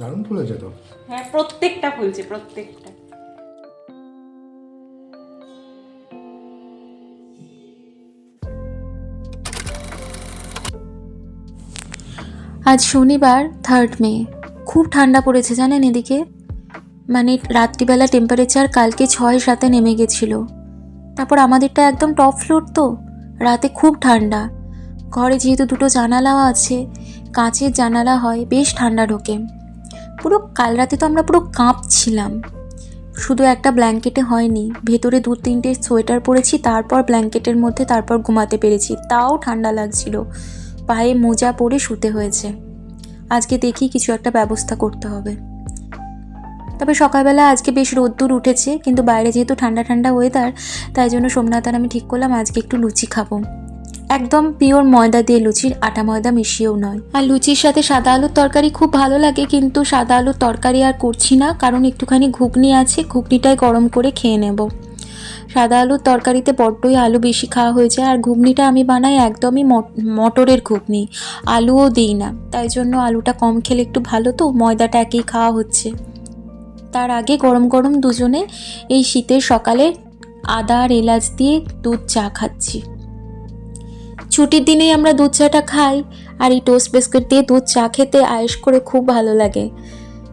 দারুণ ফুলেছে তো। হ্যাঁ প্রত্যেকটা ফুলছে প্রত্যেকটা। আজ শনিবার থার্ড মে খুব ঠান্ডা পড়েছে জানেন এদিকে? মানে রাত্রিবেলা টেম্পারেচার কালকে ছয় সাতে নেমে গেছিল। তারপর আমাদেরটা একদম টপ ফ্লোর তো রাতে খুব ঠান্ডা। ঘরে যেহেতু দুটো জানালাও আছে কাঁচের জানালা হয় বেশ ঠান্ডা ঢোকে। পুরো কাল রাতে তো আমরা পুরো কাঁপছিলাম। শুধু একটা ব্ল্যাঙ্কেটে হয়নি, ভেতরে দু তিনটে সোয়েটার পরেছি, তারপর ব্ল্যাঙ্কেটের মধ্যে তারপর ঘুমাতে পেরেছি, তাও ঠান্ডা লাগছিল, পায়ে মোজা পরে শুতে হয়েছে। আজকে দেখি কিছু একটা ব্যবস্থা করতে হবে। তবে সকালবেলা আজকে বেশ রোদ্দুর উঠেছে, কিন্তু বাইরে যেহেতু ঠান্ডা ঠান্ডা ওয়েদার তাই জন্য সোমনাথ আর আমি ঠিক করলাম আজকে একটু লুচি খাব। একদম পিওর ময়দা দিয়ে লুচির আটা ময়দা মিশিয়েও নয়। আর লুচির সাথে সাদা আলুর তরকারি খুব ভালো লাগে, কিন্তু সাদা আলুর তরকারি আর করছি না, কারণ একটুখানি ঘুগনি আছে, ঘুগনিটাই গরম করে খেয়ে নেব। সাদা আলুর তরকারিতে বড্ডই আলু বেশি খাওয়া হয়েছে, আর ঘুগনিটা আমি বানাই একদমই মট- মটরের ঘুগনি, আলুও দিই না। তাই জন্য আলুটা কম খেলে একটু ভালো তো, ময়দাটা একেই খাওয়া হচ্ছে। তার আগে গরম গরম দুজনে এই শীতের সকালে আদা আর এলাচ দিয়ে দুধ চা খাচ্ছি। ছুটির দিনেই আমরা দুধ চাটা খাই আর এই টোস্ট বিস্কুট দিয়ে দুধ চা খেতে আয়েস করে খুব ভালো লাগে।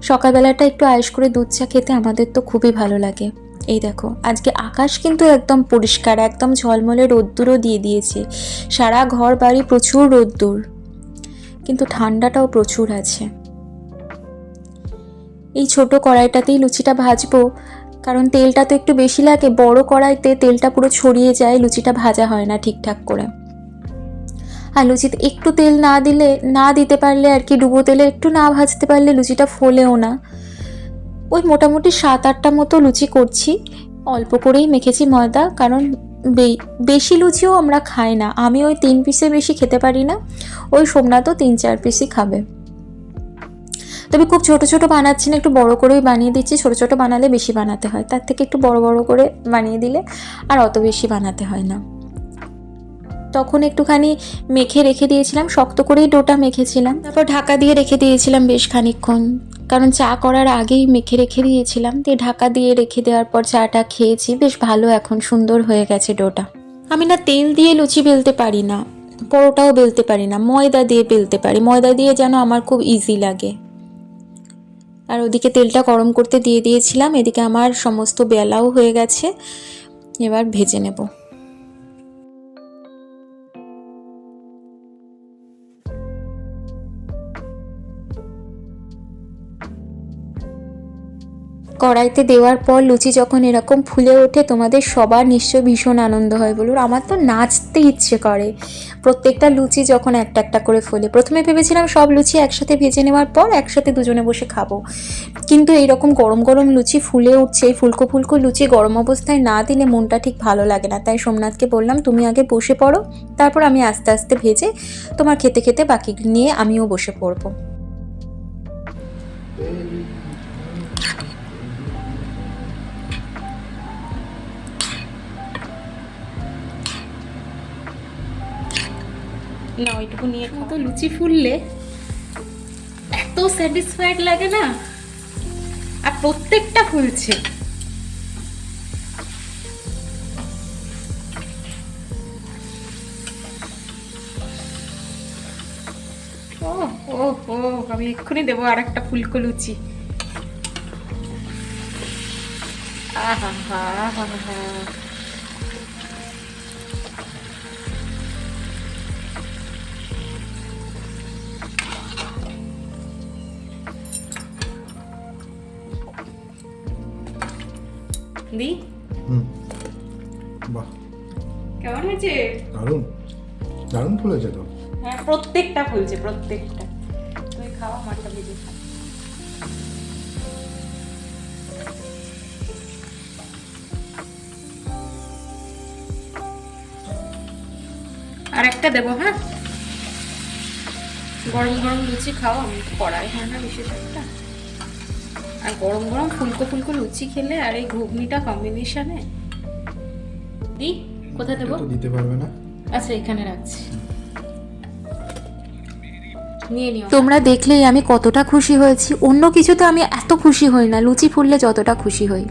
সকালবেলাটা একটু আয়েস করে দুধ চা খেতে আমাদের তো খুবই ভালো লাগে। এই দেখো, আজকে আকাশ কিন্তু একদম পরিষ্কার, একদম ঝলমলে রোদ্দুরও দিয়ে দিয়েছে। সারা ঘর বাড়ি প্রচুর রোদ্দুর, কিন্তু ঠান্ডাটাও প্রচুর আছে। এই ছোট কড়াইটাতেই লুচিটা ভাজবো, কারণ তেলটা তো একটু বেশি লাগে, বড় কড়াইতে তেলটা পুরো ছড়িয়ে যায়, লুচিটা ভাজা হয় না ঠিকঠাক করে। আর লুচিতে একটু তেল না দিলে, না দিতে পারলে আর কি ডুবো তেলে একটু না ভাজতে পারলে লুচিটা ফোলেও না। ওই মোটামুটি সাত আটটা মতো লুচি করছি। অল্প করেই মেখেছি ময়দা, কারণ বেশি লুচিও আমরা খাই না। আমি ওই তিন পিসে বেশি খেতে পারি না। ওই সোমনাথও তিন চার পিসই খাবে। তবে খুব ছোট ছোট বানাচ্ছি না, একটু বড় করেই বানিয়ে দিচ্ছি। ছোট ছোট বানালে বেশি বানাতে হয়। তার থেকে একটু বড় বড় করে বানিয়ে দিলে আর অত বেশি বানাতে হয় না। তখন একটুখানি মেখে রেখে দিয়েছিলাম, শক্ত করেই ডোটা মেখেছিলাম। তারপর ঢাকা দিয়ে রেখে দিয়েছিলাম বেশ খানিকক্ষণ। কারণ চা করার আগেই মেখে রেখে দিয়েছিলাম। দিয়ে ঢাকা দিয়ে রেখে দেওয়ার পর চাটা খেয়েছি। বেশ ভালো এখন, সুন্দর হয়ে গেছে ডোটা। আমি না তেল দিয়ে লুচি বেলতে পারি না, পরোটাও বেলতে পারি না, ময়দা দিয়ে বেলতে পারি। ময়দা দিয়ে যেন আমার খুব ইজি লাগে। আর ওদিকে তেলটা গরম করতে দিয়ে দিয়েছিলাম, এদিকে আমার সমস্ত বেলাও হয়ে গেছে। এবার ভেজে নেব। কড়াইতে দেওয়ার পর লুচি যখন এরকম ফুলে ওঠে, তোমাদের সবার নিশ্চয় ভীষণ আনন্দ হয় বলুন। আমার তো নাচতে ইচ্ছে করে। প্রত্যেকটা লুচি যখন একটা একটা করে ফোলে, প্রথমে ভেবেছিলাম সব লুচি একসাথে ভেজে নেওয়ার পর একসাথে দুজনে বসে খাব। কিন্তু এইরকম গরম গরম লুচি ফুলে উঠছে, এই ফুলকো ফুলকো লুচি গরম অবস্থায় না দিলে মনটা ঠিক ভালো লাগে না। তাই সোমনাথকে বললাম, তুমি আগে বসে পড়ো, তারপর আমি আস্তে আস্তে ভেজে তোমার খেতে খেতে বাকি নিয়ে আমিও বসে পড়ব। না, ওইটুকু নিয়ে তো লুচি ফুললে এত স্যাটিসফাইড লাগে না? আর প্রত্যেকটা ফুলছে। ও ও ও আমি এক্ষুনি দেবো আর একটা ফুলকো লুচি। আহা হা হা হা দি। হুম। বাহ। কেমন হয়েছে? দারুণ। দারুণ ফুলেছে তো। হ্যাঁ প্রত্যেকটা ফুলছে প্রত্যেকটা। তুমি খাওয়া আমারটা ভেজে খাও। আর একটা দেবো হ্যাঁ? গরম গরম লুচি খাও আমি কড়াই হয় না বিশেষ একটা। আর গরম গরম ফুলকো ফুলকো লুচি খেলে আর এই ঘুগনিটা কম্বিনেশনে দি কোথায় দেবো? দিতে পারবে না। আচ্ছা এখানে রাখছি। তোমরা দেখলেই আমি কতটা খুশি হয়েছি। অন্য কিছুতে আমি এত খুশি হই না লুচি ফুললে যতটা খুশি হই।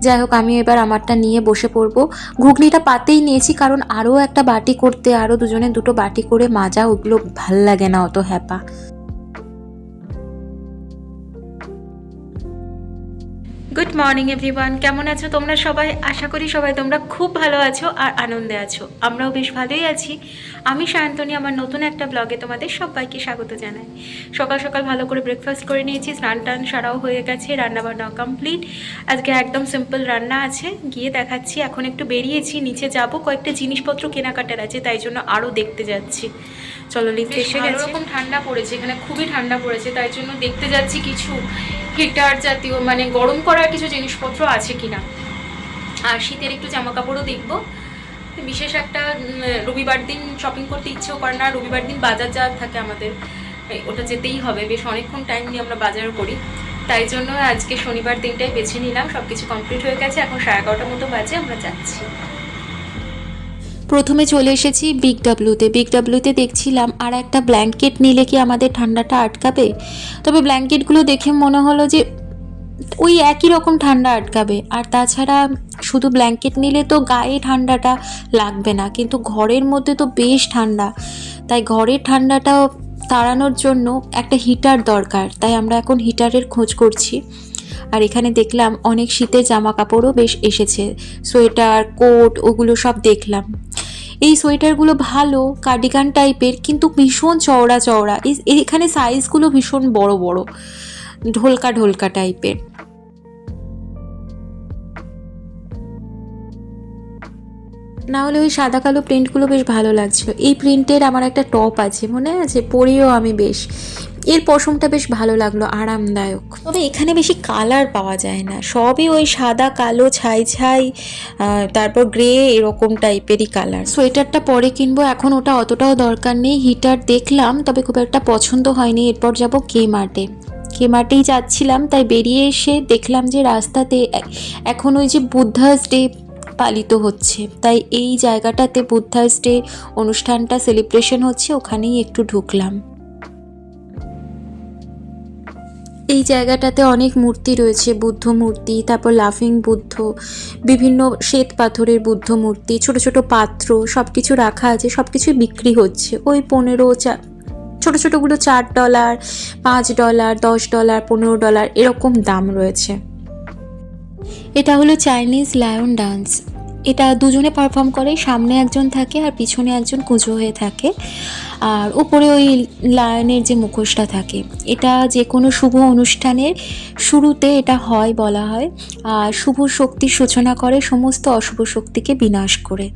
যাই হোক আমি এবার আমারটা নিয়ে বসে পড়ব। ঘুগনিটা পাতেই নিয়েছি কারণ আরও একটা বাটি করতে আরও দুজনে দুটো বাটি করে মাজা ওগুলো ভালো লাগে না অত হ্যাপা। গুড মর্নিং এভরিওয়ান কেমন আছো তোমরা সবাই? আশা করি সবাই তোমরা খুব ভালো আছো আর আনন্দে আছো। আমরাও বেশ ভালোই আছি। আমি সায়ন্তনী আমার নতুন একটা ব্লগে তোমাদের সবাইকে স্বাগত জানাই। সকাল সকাল ভালো করে ব্রেকফাস্ট করে নিয়েছি স্নান টান সারাও হয়ে গেছে রান্নাবান্নাও কমপ্লিট আজকে একদম সিম্পল রান্না আছে গিয়ে দেখাচ্ছি। এখন একটু বেরিয়েছি নিচে যাব। কয়েকটা জিনিসপত্র কেনাকাটার আছে তাই জন্য আরও দেখতে যাচ্ছি। চলো লিফট এসে গেছে। রকম ঠান্ডা পড়েছে এখানে খুবই ঠান্ডা পড়েছে তাই জন্য দেখতে যাচ্ছি কিছু হিটার জাতীয় মানে গরম করার কিছু জিনিসপত্র আছে কিনা? আর শীতের একটু জামা কাপড়ও দেখব। বিশেষ একটা রবিবার দিন শপিং করতে ইচ্ছেও করে না। রবিবার দিন বাজার যাওয়ার থাকে আমাদের ওটা যেতেই হবে। বেশ অনেকক্ষণ টাইম নিয়ে আমরা বাজার করি। তাই জন্য আজকে শনিবার দিনটাই বেছে নিলাম। সব কিছু কমপ্লিট হয়ে গেছে। এখন সাড়ে এগারোটার মতো বাজে, আমরা যাচ্ছি। প্রথমে চলে এসেছি বিগ ডাব্লিউতে বিগ ডাব্লিউতে দেখছিলাম, আর একটা ব্ল্যাঙ্কেট নিলে কি আমাদের ঠান্ডাটা আটকাবে? তবে ব্ল্যাঙ্কেটগুলো দেখে মনে হলো যে ওই একই রকম ঠান্ডা আটকাবে। আর তাছাড়া শুধু ব্ল্যাঙ্কেট নিলে তো গায়ে ঠান্ডাটা লাগবে না, কিন্তু ঘরের মধ্যে তো বেশ ঠান্ডা। তাই ঘরের ঠান্ডাটাও তাড়ানোর জন্য একটা হিটার দরকার, তাই আমরা এখন হিটারের খোঁজ করছি। আর এখানে দেখলাম অনেক শীতের জামা কাপড়ও বেশ এসেছে, সোয়েটার, কোট, ওগুলো সব দেখলাম। এই সোয়েটারগুলো ভালো কার্ডিগান টাইপের কিন্তু ভীষণ চওড়া চওড়া। এখানে সাইজগুলো ভীষণ বড় বড়। ঢোলকা ঢোলকা টাইপের। না হলে ওই সাদা কালো প্রিন্টগুলো বেশ ভালো লাগছিল। এই প্রিন্টের আমার একটা টপ আছে, মনে আছে? পরেও আমি বেশ। এর পশমটা বেশ ভালো লাগল, আরামদায়ক। তবে এখানে বেশি কালার পাওয়া যায় না। সবই ওই সাদা, কালো, ছাই ছাই তারপর গ্রে এরকম টাইপেরই কালার। সোয়েটারটা পরে কিনবো, এখন ওটা অতটাও দরকার নেই। হিটার দেখলাম, তবে খুব একটা পছন্দ হয়নি। এরপর যাব কে মার্টে কে মার্টেই যাচ্ছিলাম, তাই বেরিয়ে এসে দেখলাম যে রাস্তাতে এখন ওই যে বুদ্ধাস ডে পালিত হচ্ছে। তাই এই জায়গাটাতে বুদ্ধাস ডে অনুষ্ঠানটা, সেলিব্রেশন হচ্ছে, ওখানেই একটু ঢুকলাম। এই জায়গাটাতে অনেক মূর্তি রয়েছে, বুদ্ধ মূর্তি, তারপর লাফিং বুদ্ধ, বিভিন্ন শ্বেত পাথরের বুদ্ধ মূর্তি, ছোট ছোট পাত্র সব কিছু রাখা আছে সব কিছুই বিক্রি হচ্ছে। ওই পনেরো চা ছোট ছোটোগুলো চার ডলার পাঁচ ডলার দশ ডলার পনেরো ডলার এরকম দাম রয়েছে। এটা হলো চাইনিজ লায়ন ডান্স এটা দুজনে পারফর্ম করে, সামনে একজন থাকে আর পিছনে একজন কুঁজো হয়ে থাকে। আর উপরে ওই লায়নের যে মুখোশটা থাকে, এটা যে কোনো শুভ অনুষ্ঠানের শুরুতে এটা হয় বলা হয়, আর শুভ শক্তির সূচনা করে সমস্ত অশুভ শক্তিকে বিনাশ করে।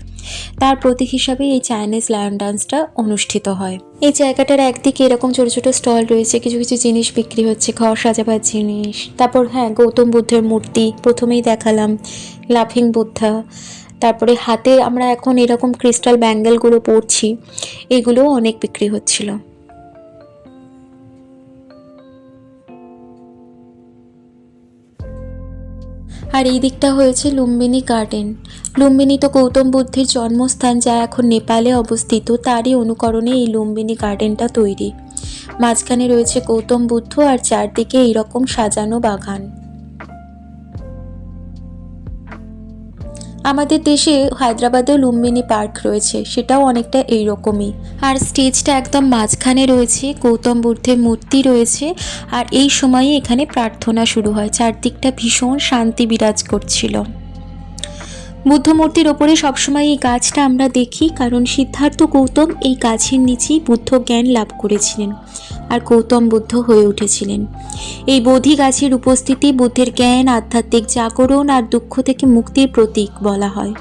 তার প্রতীক হিসাবে এই চাইনিজ লায়ন ডান্সটা অনুষ্ঠিত হয়। এই জায়গাটার একদিকে এরকম ছোট ছোট স্টল রয়েছে, কিছু কিছু জিনিস বিক্রি হচ্ছে, ঘর সাজাবার জিনিস, তারপর হ্যাঁ গৌতম বুদ্ধের মূর্তি প্রথমেই দেখালাম, লাফিং বুদ্ধা তারপরে হাতে আমরা এখন এরকম ক্রিস্টাল ব্যাঙ্গেলগুলো পরছি, এগুলোও অনেক বিক্রি হচ্ছিল। আর এই দিকটা হয়েছে লুম্বিনী গার্ডেন লুম্বিনী তো গৌতম বুদ্ধের জন্মস্থান যা এখন নেপালে অবস্থিত, তারই অনুকরণে এই লুম্বিনী গার্ডেনটা তৈরি। মাঝখানে রয়েছে গৌতম বুদ্ধ আর চারদিকে এইরকম সাজানো বাগান। আমাদের দেশে হায়দ্রাবাদেও লুম্বিনী পার্ক রয়েছে, সেটাও অনেকটা এইরকমই। আর স্টেজটা একদম মাঝখানে রয়েছে, গৌতম বুদ্ধের মূর্তি রয়েছে, আর এই সময়ে এখানে প্রার্থনা শুরু হয়। চারদিকটা ভীষণ শান্তি বিরাজ করছিল। বুদ্ধ মূর্তির ওপরে সবসময় এই গাছটা আমরা দেখি, কারণ সিদ্ধার্থ গৌতম এই গাছের নিচেই বুদ্ধ জ্ঞান লাভ করেছিলেন আর গৌতম বুদ্ধ হয়ে উঠেছিলেন। এই বোধি গাছের উপস্থিতি বুদ্ধের জ্ঞান, আধ্যাত্মিক জাগরণ আর দুঃখ থেকে মুক্তির প্রতীক বলা হয়।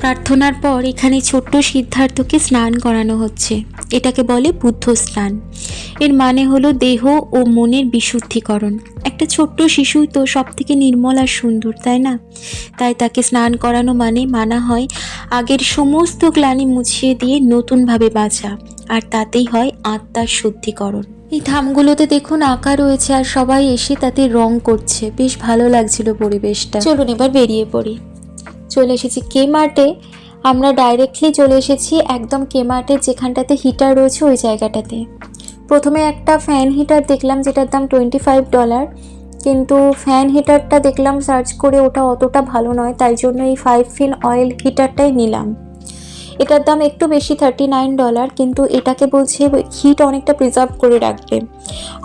প্রার্থনার পর এখানে ছোট্ট সিদ্ধার্থকে স্নান করানো হচ্ছে। এটাকে বলে বুদ্ধ স্নান। এর মানে হলো দেহ ও মনের বিশুদ্ধিকরণ। একটা ছোট্ট শিশুই তো সব থেকে নির্মল আর সুন্দর, তাই না? তাই তাকে স্নান করানো মানে মানা হয় আগের সমস্ত গ্লানি মুছিয়ে দিয়ে নতুনভাবে বাঁচা, আর তাতেই হয় আত্মার শুদ্ধিকরণ। এই ধামগুলোতে দেখুন আঁকা রয়েছে আর সবাই এসে তাতে রং করছে। বেশ ভালো লাগছিল পরিবেশটা। চলুন এবার বেরিয়ে পড়ি। চলে এসেছি কে মার্টে আমরা ডাইরেক্টলি চলে এসেছি একদম কে মার্টের যেখানটাতে হিটার রয়েছে ওই জায়গাটাতে। প্রথমে একটা ফ্যান হিটার দেখলাম যেটার দাম টোয়েন্টি ফাইভ ডলার কিন্তু ফ্যান হিটারটা দেখলাম সার্চ করে ওটা অতটা ভালো নয়, তাই জন্য এই ফাইভ ফিন অয়েল হিটারটাই নিলাম। এটার দাম একটু বেশি থার্টি নাইন ডলার কিন্তু এটাকে বলছে হিট অনেকটা প্রিজার্ভ করে রাখবে।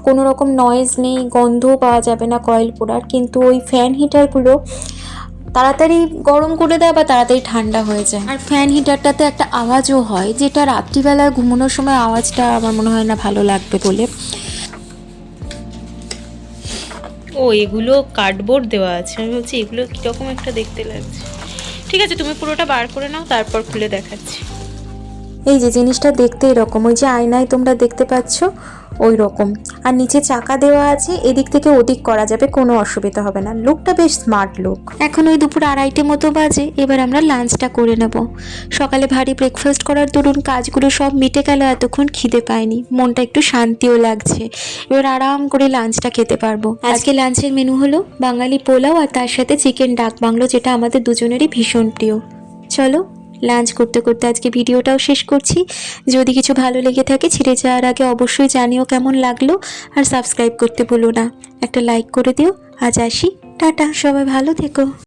কোনো রকম নয়েজ নেই, গন্ধও পাওয়া যাবে না কয়েল পোড়ার। কিন্তু ওই ফ্যান হিটারগুলো তাড়াতাড়ি গরম করে দেয় বা তাড়াতাড়ি ঠান্ডা হয়ে যায়। আর ফ্যান হিটারটাতে একটা আওয়াজও হয় যেটা রাত্রিবেলা ঘুমানোর সময় আওয়াজটা আমার মনে হয় না ভালো লাগবে বলে। ও এগুলো কার্ডবোর্ড দেওয়া আছে। আমি ভাবছি এগুলো কীরকম একটা দেখতে লাগছে। ঠিক আছে তুমি পুরোটা বার করে নাও তারপর খুলে দেখাচ্ছি। এই যে জিনিসটা দেখতে এরকম ওই যে আয়নায় তোমরা দেখতে পাচ্ছ ওই রকম। আর নিচে চাকা দেওয়া আছে, এদিক থেকে ওদিক করা যাবে, কোনো অসুবিধা হবে না। লুকটা বেশ স্মার্ট লুক। এখন ওই দুপুর আড়াইটে মতো বাজে, এবার আমরা লাঞ্চটা করে নেব। সকালে ভারী ব্রেকফাস্ট করার দরুন কাজগুলো সব মিটে গেল, এতক্ষণ খিদে পায়নি মনটা একটু শান্তিও লাগছে। এবার আরাম করে লাঞ্চটা খেতে পারব। আজকে লাঞ্চের মেনু হলো বাঙালি পোলাও আর তার সাথে চিকেন ডাক বাংলো যেটা আমাদের দুজনেরই ভীষণ প্রিয়। চলো লাঞ্চ করতে করতে আজকে ভিডিওটাও শেষ করছি। যদি কিছু ভালো লেগে থাকে ছিঁড়ে যাওয়ার আগে অবশ্যই জানিও কেমন লাগল আর সাবস্ক্রাইব করতে ভুলো না। একটা লাইক করে দিও। আজ আসি। টাটা। সবাই ভালো থেকো।